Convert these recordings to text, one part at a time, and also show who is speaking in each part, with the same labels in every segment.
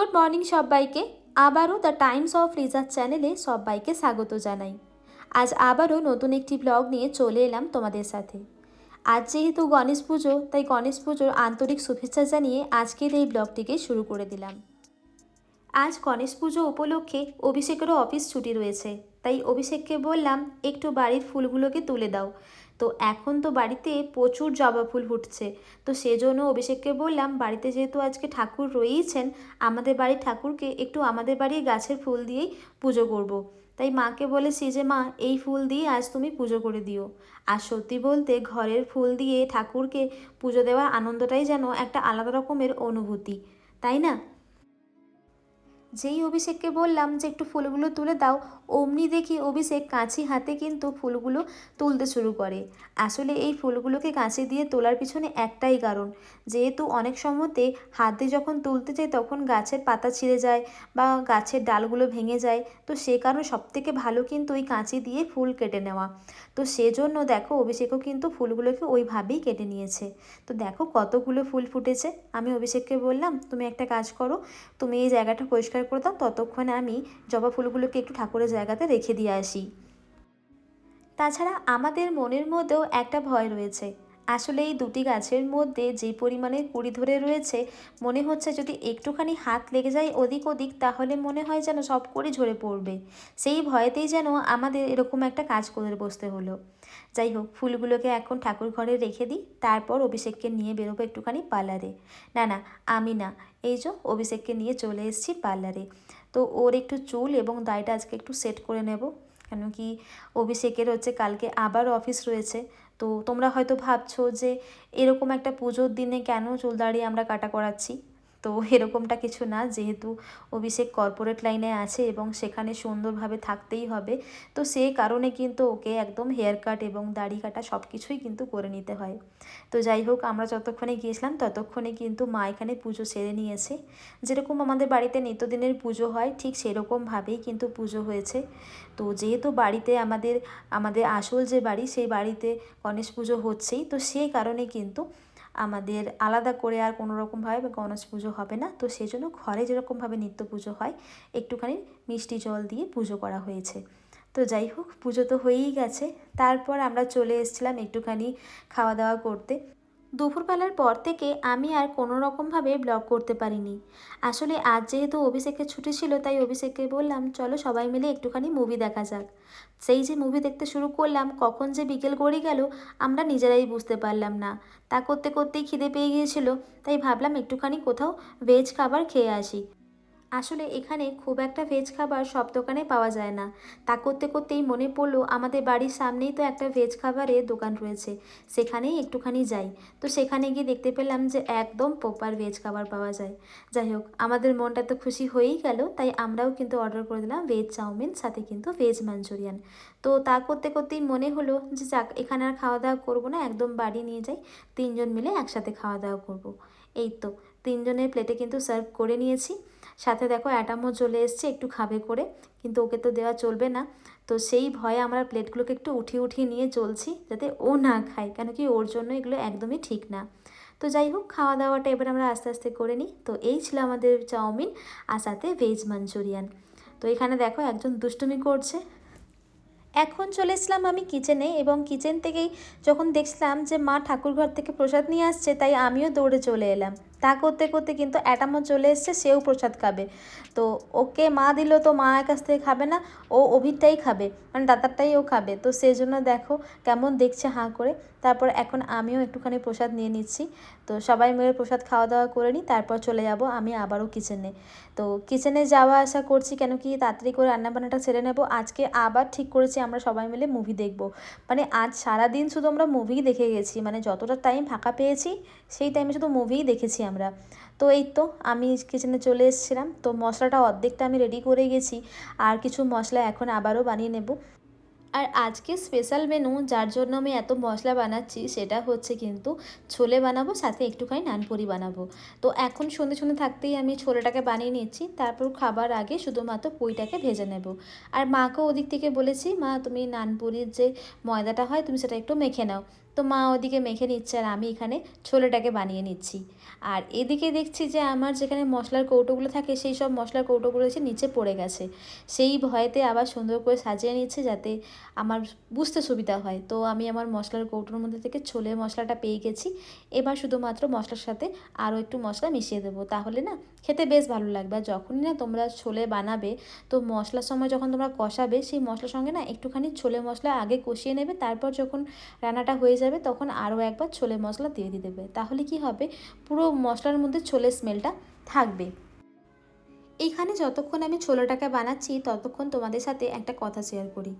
Speaker 1: Good morning সবাইকে। আবারও the Times of reserve চ্যানেলে সবাইকে স্বাগত জানাই। আজ আবারও নতুন একটি ব্লগ নিয়ে চলে এলাম তোমাদের সাথে। আজ যেহেতু গণেশ পুজো, তাই গণেশ পুজোর আন্তরিক শুভেচ্ছা জানিয়ে আজকের এই ব্লগটিকে শুরু করে দিলাম। আজ গণেশ পুজো উপলক্ষে অভিষেকেরও অফিস ছুটি রয়েছে, তাই অভিষেককে বললাম, একটু বাড়ির ফুলগুলোকে তুলে দাও। তো এখন তো বাড়িতে প্রচুর জবা ফুল ফুটছে। তো সেজন্য অভিষেককে বললাম, বাড়িতে যেহেতু আজকে ঠাকুর রয়েইছেন, আমাদের বাড়ির ঠাকুরকে একটু আমাদের বাড়ির গাছের ফুল দিয়েই পুজো করব। তাই মাকে বলেছি যে, মা, এই ফুল দিয়ে আজ তুমি পুজো করে দিও। আর সত্যি বলতে ঘরের ফুল দিয়ে ঠাকুরকে পুজো দেওয়ার আনন্দটাই যেন একটা আলাদা রকমের অনুভূতি, তাই না? যেই অভিষেককে বললাম যে একটু ফুলগুলো তুলে দাও, অমনি দেখি অভিষেক কাঁচি হাতে কিন্তু ফুলগুলো তুলতে শুরু করে। আসলে এই ফুলগুলোকে কাঁচি দিয়ে তোলার পিছনে একটাই কারণ, যেহেতু অনেক সময়তে হাতে যখন তুলতে যাই তখন গাছের পাতা ছিঁড়ে যায় বা গাছের ডালগুলো ভেঙে যায়, তো সে কারণে সবথেকে ভালো কিন্তু ওই কাঁচি দিয়ে ফুল কেটে নেওয়া। তো সেজন্য দেখো অভিষেকও কিন্তু ফুলগুলোকে ওইভাবেই কেটে নিয়েছে। তো দেখো কতগুলো ফুল ফুটেছে। আমি অভিষেককে বললাম, তুমি একটা কাজ করো, তুমি এই জায়গাটা পরিষ্কার করে দাও ততক্ষণে আমি জবা ফুলগুলোকে একটু ঠাকুরের জায়গাতে রেখে দিয়ে আসি। তাছাড়া আমাদের মনের মধ্যেও একটা ভয় রয়েছে। আসলে এই দুটি গাছের মধ্যে যে পরিমাণে কুড়ি ধরে রয়েছে, মনে হচ্ছে যদি একটুখানি হাত লেগে যায় ওদিক ওদিক, তাহলে মনে হয় যেন সব করে ঝরে পড়বে। সেই ভয়েতেই যেন আমাদের এরকম একটা কাজ করে বসতে হলো। যাই হোক, ফুলগুলোকে এখন ঠাকুর ঘরে রেখে দিই, তারপর অভিষেককে নিয়ে বেরোবো একটুখানি পার্লারে। না না, আমি না, এই যে অভিষেককে নিয়ে চলে এসেছি পার্লারে। তো ওর একটু চুল এবং দাড়িটা আজকে একটু সেট করে নেব কেন কি অভিষেকের হচ্ছে কালকে আবার অফিস রয়েছে। তো তোমরা হয়তো ভাবছ যে এরকম একটা পুজোর দিনে কেন চুল দাড়ি আমরা কাটা করাচ্ছি? তো এরকমটা কিছু না, যেহেতু অভিষেক কর্পোরেট লাইনে আছে এবং সেখানে সুন্দরভাবে থাকতেই হবে। তো সেই কারণে কিন্তু ওকে একদম হেয়ার কাট এবং দাড়ি কাটা সব কিছুই কিন্তু করে নিতে হয়। তো যাই হোক, আমরা যতক্ষণে গিয়েছিলাম ততক্ষণে কিন্তু মা এখানে পুজো সেরে নিয়েছে। যেরকম আমাদের বাড়িতে নিত্যদিনের পুজো হয়, ঠিক সেরকমভাবেই কিন্তু পুজো হয়েছে। তো যেহেতু বাড়িতে আমাদের আমাদের আসল যে বাড়ি, সেই বাড়িতে গণেশ পুজো হচ্ছেই, তো সেই কারণে কিন্তু আমাদের আলাদা করে আর কোনো রকমভাবে গণেশ পুজো হবে না। তো সেজন্য ঘরে যেরকমভাবে নিত্য পুজো হয়, একটুখানি মিষ্টি জল দিয়ে পুজো করা হয়েছে। তো যাই হোক, পুজো তো হয়েই গেছে। তারপর আমরা চলে এসেছিলাম একটুখানি খাওয়া দাওয়া করতে। দুপুরবেলার পর থেকে আমি আর কোনো রকমভাবে ব্লগ করতে পারিনি। আসলে আজ যেহেতু অভিষেকের ছুটি ছিল, তাই অভিষেককে বললাম, চলো সবাই মিলে একটুখানি মুভি দেখা যাক। সেই যে মুভি দেখতে শুরু করলাম, কখন যে বিকেল গড়ি গেল, আমরা নিজেরাই বুঝতে পারলাম না। তা করতে করতেই খিদে পেয়ে গিয়েছিল, তাই ভাবলাম একটুখানি কোথাও ভেজ খাবার খেয়ে আসি। আসলে এখানে খুব একটা ভেজ খাবার সব দোকানে পাওয়া যায় না। তা করতে করতেই মনে পড়ল আমাদের বাড়ির সামনেই তো একটা ভেজ খাবারের দোকান রয়েছে, সেখানেই একটুখানি যাই। তো সেখানে গিয়ে দেখতে পেলাম যে একদম প্রপার ভেজ খাবার পাওয়া যায়। যাই হোক, আমাদের মনটা তো খুশি হয়েই গেল, তাই আমরাও কিন্তু অর্ডার করে দিলাম ভেজ চাউমিন, সাথে কিন্তু ভেজ মাঞ্চুরিয়ান তো তা করতে করতেই মনে হলো যে যাক, এখানে আর খাওয়া দাওয়া করব না, একদম বাড়ি নিয়ে যাই, তিনজন মিলে একসাথে খাওয়া দাওয়া করব। এই তো। তিনজনের প্লেটে কিন্তু সার্ভ করে নিয়েছি। সাথে দেখো অ্যাটামও চলে এসছে, একটু খাবে করে, কিন্তু ওকে তো দেওয়া চলবে না। তো সেই ভয়ে আমরা প্লেটগুলোকে একটু উঠিয়ে উঠিয়ে নিয়ে চলছি, যাতে ও না খায়, কেন কি ওর জন্য এগুলো একদমই ঠিক না। তো যাই হোক, খাওয়া দাওয়াটা এবার আমরা আস্তে আস্তে করে নিই। তো এই ছিল আমাদের চাউমিন আর সাথে ভেজ মাঞ্চুরিয়ান তো এখানে দেখো একজন দুষ্টুমি করছে। এখন চলে এসলাম আমি কিচেনে এবং কিচেন থেকেই যখন দেখছিলাম যে মা ঠাকুরঘর থেকে প্রসাদ নিয়ে আসছে, তাই আমিও দৌড়ে চলে এলাম। তা করতে করতে কিন্তু অ্যাটামও চলে এসছে, সেও প্রসাদ খাবে। তো ওকে মা দিল, তো মা কাছ থেকে খাবে না, ও অভিরটাই খাবে মানে দাদারটাই ও খাবে। তো সেই জন্য দেখো কেমন দেখছে হাঁ করে। তারপর এখন আমিও একটুখানি প্রসাদ নিয়ে নিচ্ছি। তো সবাই মিলে প্রসাদ খাওয়া দাওয়া করে নিই, তারপর চলে যাব আমি আবারও কিচেনে তো কিচেনে যাওয়া আসা করছি কেন কি তাড়াতাড়ি করে রান্নাবান্নাটা ছেড়ে নেব। আজকে আবার ঠিক করেছি, আমরা সবাই মিলে মুভি দেখব। মানে আজ সারাদিন শুধু আমরা মুভিই দেখে গেছি মানে যতটা টাইম ফাঁকা পেয়েছি সেই টাইমে শুধু মুভিই দেখেছি আমরা। তো এই তো আমি কিচেনে চলে এসেছিলাম। তো মশলাটা অর্ধেকটা আমি রেডি করে গেছি। আর কিছু মশলা এখন আবারও বানিয়ে নেব। আর আজকে স্পেশাল মেনু যার জন্য আমি এত মশলা বানাচ্ছি সেটা হচ্ছে কিন্তু ছোলে বানাবো, সাথে একটুখানি নানপুরি বানাবো। তো এখন সন্ধে সন্ধে থাকতেই আমি ছোলেটাকে বানিয়ে নিচ্ছি তারপর খাবার আগে শুধুমাত্র পুইটাকে ভেজে নেব। আর মাকেও ওদিক থেকে বলেছি, মা, তুমি নানপুরির যে ময়দাটা হয়, তুমি সেটা একটু মেখে নাও। তো মা ওদিকে মেখে নিচ্ছে আর আমি এখানে ছোলেটাকে বানিয়ে নিচ্ছি। আর এদিকে দেখছি যে আমার যেখানে মশলার কৌটোগুলো থাকে সেই সব মশলার কৌটোগুলো এসে নিচে পড়ে গেছে। সেই ভয়েতে আবার সুন্দর করে সাজিয়ে নিচ্ছে যাতে আমার বুঝতে সুবিধা হয়। তো আমি আমার মশলার কৌটোর মধ্যে থেকে ছোলে মশলাটা পেয়ে গেছি। এবার শুধুমাত্র মশলার সাথে আরও একটু মশলা মিশিয়ে দেবো। তাহলে না খেতে বেশ ভালো লাগবে। আর যখনই না তোমরা ছোলে বানাবে, তো মশলার সময় যখন তোমরা কষাবে, সেই মশলার সঙ্গে না একটুখানি ছোলে মশলা আগে কষিয়ে নেবে। তারপর যখন রান্নাটা হয়ে যাবে, তখন আরও একবার ছোলে মশলা দিয়ে দিয়ে দেবে তাহলে কি হবে? পুরো মশলার মধ্যে ছোলের স্মেলটা থাকবে। এইখানে যতক্ষণ আমি ছোলাটাকে বানাচ্ছি, ততক্ষণ তোমাদের সাথে একটা কথা শেয়ার করি।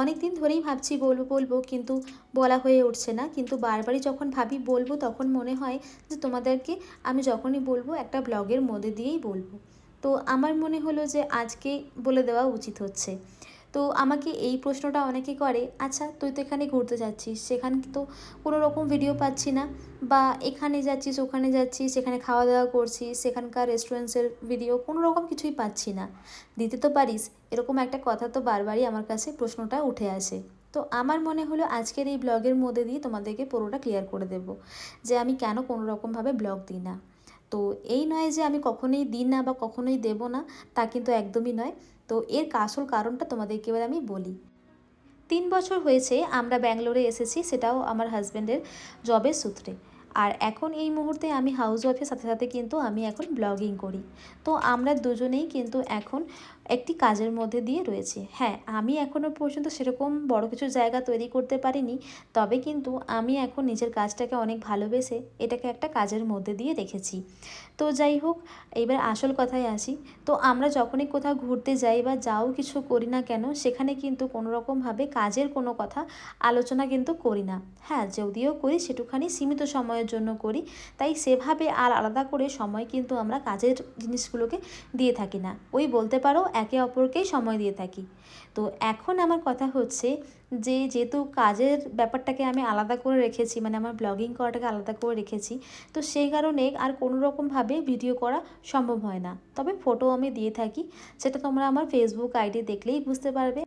Speaker 1: অনেক দিন ধরেই ভাবছি, বলব বলব, কিন্তু বলা হয়ে উঠছে না। কিন্তু বারবারই যখন ভাবি, বলব, তখন মনে হয় যে তোমাদেরকে আমি যখনই বলব, একটা ব্লগের মধ্যে দিয়েই বলব। তো আমার মনে হলো যে আজকে বলে দেওয়া উচিত হচ্ছে। তো আমাকে এই প্রশ্নটা অনেকে করে আচ্ছা তুই তো এখানে ঘুরতে যাচ্ছিস, সেখানে তো কোনো রকম ভিডিও পাচ্ছি না। বা, এখানে যাচ্ছিস, ওখানে যাচ্ছিস সেখানে খাওয়া দাওয়া করছিস, সেখানকার রেস্টুরেন্টসের ভিডিও কোনো রকম কিছুই পাচ্ছি না। দিতে তো পারিস, এরকম একটা কথা তো বারবারই আমার কাছে প্রশ্নটা উঠে আসে। তো আমার মনে হলো আজকের এই ব্লগের মধ্যে দিয়ে তোমাদেরকে পুরোটা ক্লিয়ার করে দেব, যে আমি কেন কোনো রকমভাবে ব্লগ দিই না। তো এই নয় যে আমি কখনোই দিই না বা কখনোই দেব না, তা কিন্তু একদমই নয়। তো এর আসল কারণটা তোমাদেরকে এবার আমি বলি। তিন বছর হয়েছে আমরা ব্যাঙ্গালোরে এসেছি, সেটাও আমার হাজব্যান্ডের জবের সূত্রে। আর এখন এই মুহূর্তে আমি হাউস ওয়াইফের সাথে সাথে কিন্তু আমি এখন ব্লগিং করি। তো আমরা দুজনেই কিন্তু এখন একটি কাজের মধ্যে দিয়ে রয়েছে। হ্যাঁ আমি এখনও পর্যন্ত সেরকম বড় কিছু জায়গা তৈরি করতে পারিনি, তবে কিন্তু আমি এখন নিজের কাজটাকে অনেক ভালোবেসে এটাকে একটা কাজের মধ্যে দিয়ে রেখেছি। তো যাই হোক, এবার আসল কথায় আসি। তো আমরা যখনই কোথাও ঘুরতে যাই বা যাও কিছু করি না কেন, সেখানে কিন্তু কোনো রকমভাবে কাজের কোনো কথা আলোচনা কিন্তু করি না। হ্যাঁ যদিও করি, সেটুখানি সীমিত সময়ের জন্য করি, তাই সেভাবে আর আলাদা করে সময় কিন্তু আমরা কাজের জিনিসগুলোকে দিয়ে থাকি না। ওই বলতে পারো একে অপরকেই সময় দিয়ে থাকি। তো এখন আমার কথা হচ্ছে যে, যেহেতু কাজের ব্যাপারটাকে আমি আলাদা করে রেখেছি মানে আমার ব্লগিং করাটাকে আলাদা করে রেখেছি, তো সেই কারণে আর কোনো রকমভাবে ভিডিও করা সম্ভব হয় না। তবে ফটো আমি দিয়ে থাকি, সেটা তোমরা আমার ফেসবুক আইডি দেখলেই বুঝতে পারবে।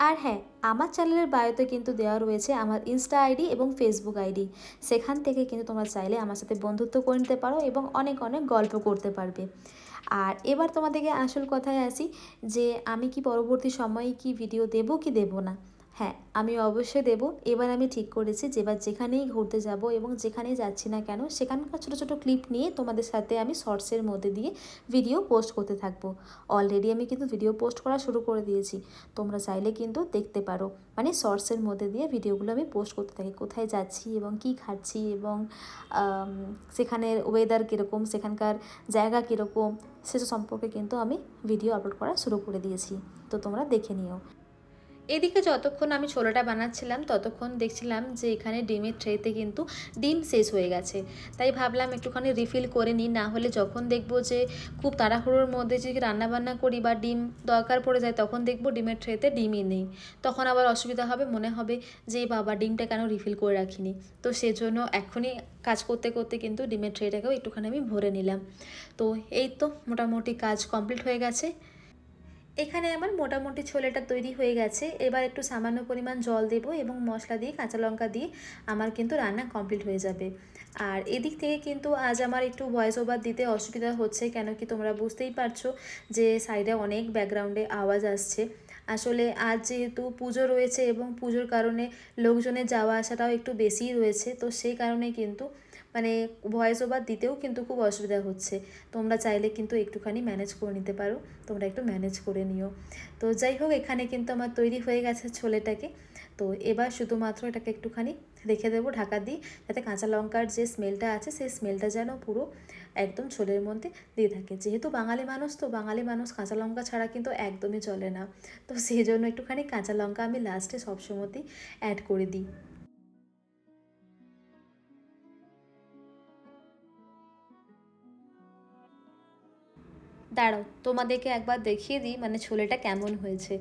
Speaker 1: আর হ্যাঁ আমার চ্যানেলের বায়োতে কিন্তু দেওয়া রয়েছে আমার ইনস্টা আইডি এবং ফেসবুক আইডি সেখান থেকে কিন্তু তোমরা চাইলে আমার সাথে বন্ধুত্ব করে নিতে পারো এবং অনেক অনেক গল্প করতে পারবে। আর এবার তোমাদেরকে আসল কথায় আসি যে আমি কি পরবর্তী সময়ে কি ভিডিও দেবো কি দেবো না? হ্যাঁ আমি অবশ্যই দেব। এবার আমি ঠিক করেছি যে এবার যেখানেই ঘুরতে যাব এবং যেখানেই যাচ্ছি না কেন, সেখানকার ছোটো ছোটো ক্লিপ নিয়ে তোমাদের সাথে আমি শর্টসের মধ্যে দিয়ে ভিডিও পোস্ট করতে থাকব। অলরেডি আমি কিন্তু ভিডিও পোস্ট করা শুরু করে দিয়েছি। তোমরা চাইলে কিন্তু দেখতে পারো। মানে শর্টসের মধ্যে দিয়ে ভিডিওগুলো আমি পোস্ট করতে থাকি। কোথায় যাচ্ছি এবং কি খাচ্ছি এবং সেখানের ওয়েদার কীরকম, সেখানকার জায়গা কীরকম সেসব সম্পর্কে কিন্তু আমি ভিডিও আপলোড করা শুরু করে দিয়েছি। তো তোমরা দেখে নিও। এদিকে যতক্ষণ আমি ছোলাটা বানাচ্ছিলাম, ততক্ষণ দেখছিলাম যে এখানে ডিমের ট্রেতে কিন্তু ডিম শেষ হয়ে গেছে। তাই ভাবলাম একটুখানি রিফিল করে নিই, না হলে যখন দেখব যে খুব তাড়াহুড়োর মধ্যে যদি রান্নাবান্না করি বা ডিম দরকার পড়ে যায়, তখন দেখব ডিমের ট্রেতে ডিমই নেই। তখন আবার অসুবিধা হবে, মনে হবে যে বাবা ডিমটা কেন রিফিল করে রাখিনি। তো সেজন্য এখনই কাজ করতে করতে কিন্তু ডিমের ট্রেটাকেও একটুখানি আমি ভরে নিলাম। তো এই তো মোটামুটি কাজ কমপ্লিট হয়ে গেছে। এখানে আমার মোটামুটি ছোলেটা তৈরি হয়ে গেছে। এবার একটু সামান্য পরিমাণ জল দেব এবং মশলা দিয়ে, কাঁচা লঙ্কা দিয়ে আমার কিন্তু রান্না কমপ্লিট হয়ে যাবে। আর এদিক থেকে কিন্তু আজ আমার একটু ভয়েস ওভার দিতে অসুবিধা হচ্ছে, কেন কি তোমরা বুঝতেই পারছ যে সাইডে অনেক ব্যাকগ্রাউন্ডে আওয়াজ আসছে। আসলে আজ যেহেতু পুজো রয়েছে এবং পুজোর কারণে লোকজনের যাওয়া আসাটাও একটু বেশিই রয়েছে, তো সেই কারণে কিন্তু মানে ভয়েস ওভার দিতেও কিন্তু খুব অসুবিধা হচ্ছে। তোমরা চাইলে কিন্তু একটুখানি ম্যানেজ করে নিতে পারো। তোমরা একটু ম্যানেজ করে নিও। তো যাই হোক, এখানে কিন্তু আমার তৈরি হয়ে গেছে ছোলেটাকে। তো এবার শুধুমাত্র এটাকে একটুখানি রেখে দেবো ঢাকা দিই যাতে কাঁচা লঙ্কার যে স্মেলটা আছে, সেই স্মেলটা যেন পুরো একদম ছোলের মধ্যে দিয়ে থাকে। যেহেতু বাঙালি মানুষ, তো বাঙালি মানুষ কাঁচা লঙ্কা ছাড়া কিন্তু একদমই চলে না। তো সেই জন্য একটুখানি কাঁচা লঙ্কা আমি লাস্টে সবসময়তেই অ্যাড করে দিই। দাঁড়াও, তোমাদেরকে একবার দেখিয়ে দিই মানে ছোলেটা কেমন হয়েছে।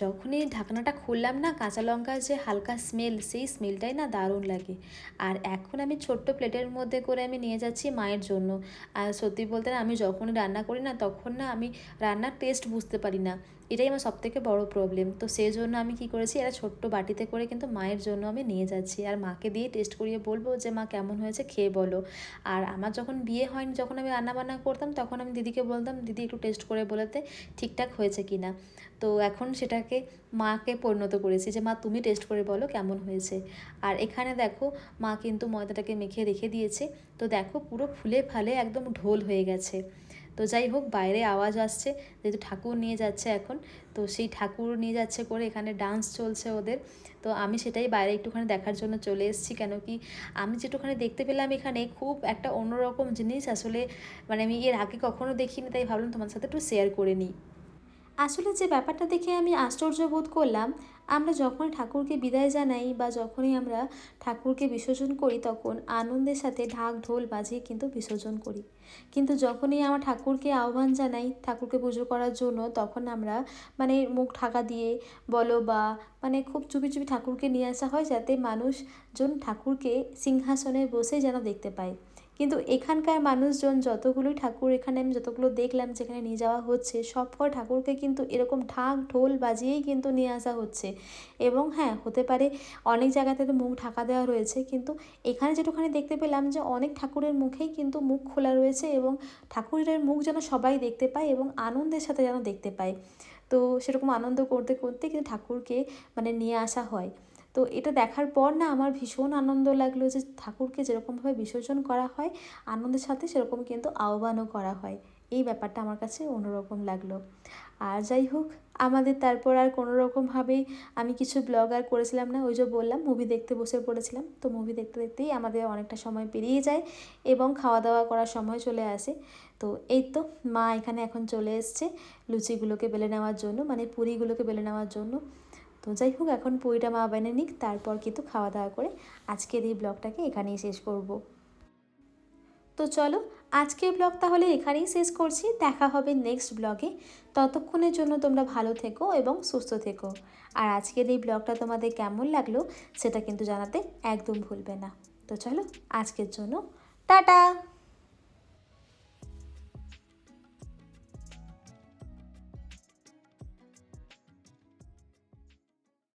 Speaker 1: যখনই ঢাকনাটা খুললাম না, কাঁচা লঙ্কার যে হালকা স্মেল সেই স্মেলটাই না দারুণ লাগে। আর এখন আমি ছোট্ট প্লেটের মধ্যে করে আমি নিয়ে যাচ্ছি মায়ের জন্য। আর সত্যি বলতে না, আমি যখনই রান্না করি না, তখন না আমি রান্নার টেস্ট বুঝতে পারি না। এটাই আমার সবথেকে বড় প্রবলেম তো সেই জন্য আমি কি করেছি এটা ছোট্ট বাটিতে করে কিন্তু মায়ের জন্য আমি নিয়ে যাচ্ছি। আর মাকে দিয়ে টেস্ট করিয়ে বলব যে, মা, কেমন হয়েছে খেয়ে বলো। আর আমার যখন বিয়ে হয়নি, যখন আমি রান্নাবান্না করতাম, তখন আমি দিদিকে বলতাম, দিদি, একটু টেস্ট করে বলতে ঠিকঠাক হয়েছে কি না তো এখন সেটাকে মাকে পরিণত করেছি যে, মা, তুমি টেস্ট করে বলো কেমন হয়েছে? আর এখানে দেখো, মা কিন্তু ময়দাটাকে মেখে রেখে দিয়েছে। তো দেখো, পুরো ফুলে ফালে একদম ঢোল হয়ে গেছে। তো যাই হোক, বাইরে আওয়াজ আসছে, যেহেতু ঠাকুর নিয়ে যাচ্ছে এখন, তো সেই ঠাকুর নিয়ে যাচ্ছে করে এখানে ডান্স চলছে ওদের। তো আমি সেটাই বাইরে একটুখানি দেখার জন্য চলে এসেছি, কেন কি আমি যেটুখানি দেখতে পেলাম এখানে খুব একটা অন্যরকম জিনিস। আসলে মানে আমি এর আগে কখনো দেখিনি, তাই ভাবলাম তোমার সাথে একটু শেয়ার করে নিই। আসলে যে ব্যাপারটা দেখে আমি আশ্চর্য বোধ করলাম, আমরা যখনই ঠাকুরকে বিদায় জানাই বা যখনই আমরা ঠাকুরকে বিসর্জন করি তখন আনন্দের সাথে ঢাক, ঢোল বাজিয়ে কিন্তু বিসর্জন করি। কিন্তু যখনই আমরা ঠাকুরকে আহ্বান জানাই ঠাকুরকে পুজো করার জন্য তখন আমরা মানে মুখ ঢাকা দিয়ে বলো বা মানে খুব চুপি চুপি ঠাকুরকে নিয়ে আসা হয় যাতে মানুষজন ঠাকুরকে সিংহাসনে বসে যেন দেখতে পায়। কিন্তু এখানকার মানুষজন যতগুলোই ঠাকুর এখানে আমি যতগুলো দেখলাম যেখানে নিয়ে যাওয়া হচ্ছে সব কয় ঠাকুরকে কিন্তু এরকম ঢাক, ঢোল বাজিয়েই কিন্তু নিয়ে আসা হচ্ছে। এবং হ্যাঁ হতে পারে অনেক জায়গাতে তো মুখ ঢাকা দেওয়া রয়েছে, কিন্তু এখানে যেটুখানি দেখতে পেলাম যে অনেক ঠাকুরের মুখেই কিন্তু মুখ খোলা রয়েছে এবং ঠাকুরের মুখ যেন সবাই দেখতে পায় এবং আনন্দের সাথে যেন দেখতে পায়। তো সেরকম আনন্দ করতে করতে কিন্তু ঠাকুরকে মানে নিয়ে আসা হয়। তো এটা দেখার পর না আমার ভীষণ আনন্দ লাগল যে ঠাকুরকে যেরকমভাবে বিসর্জন করা হয়, আনন্দের সাথে সেরকম কিন্তু আহ্বানও করা হয়। এই ব্যাপারটা আমার কাছে অন্যরকম লাগল। আর যাই হোক, আমাদের তারপর আর কোনো রকমভাবেই আমি কিছু ব্লগ আর করেছিলাম না, ওই যে বললাম মুভি দেখতে বসে পড়েছিলাম। তো মুভি দেখতে দেখতেই আমাদের অনেকটা সময় পেরিয়ে যায় এবং খাওয়া দাওয়া করার সময় চলে আসে। তো এই তো মা এখানে এখন চলে এসছে, লুচিগুলোকে বেলে নেওয়ার জন্য মানে পুরিগুলোকে বেলে নেওয়ার জন্য। তো যাই হোক, এখন পুরিটা মা বেনে নিক, তারপর কিন্তু খাওয়া দাওয়া করে আজকের এই ব্লগটাকে এখানেই শেষ করব। তো চলো, আজকের ব্লগ তাহলে এখানেই শেষ করছি। দেখা হবে নেক্সট ব্লগে। ততক্ষণের জন্য তোমরা ভালো থেকো এবং সুস্থ থেকো। আর আজকের এই ব্লগটা তোমাদের কেমন লাগল, সেটা কিন্তু জানাতে একদম ভুলবে না। তো চলো, আজকের জন্য টাটা!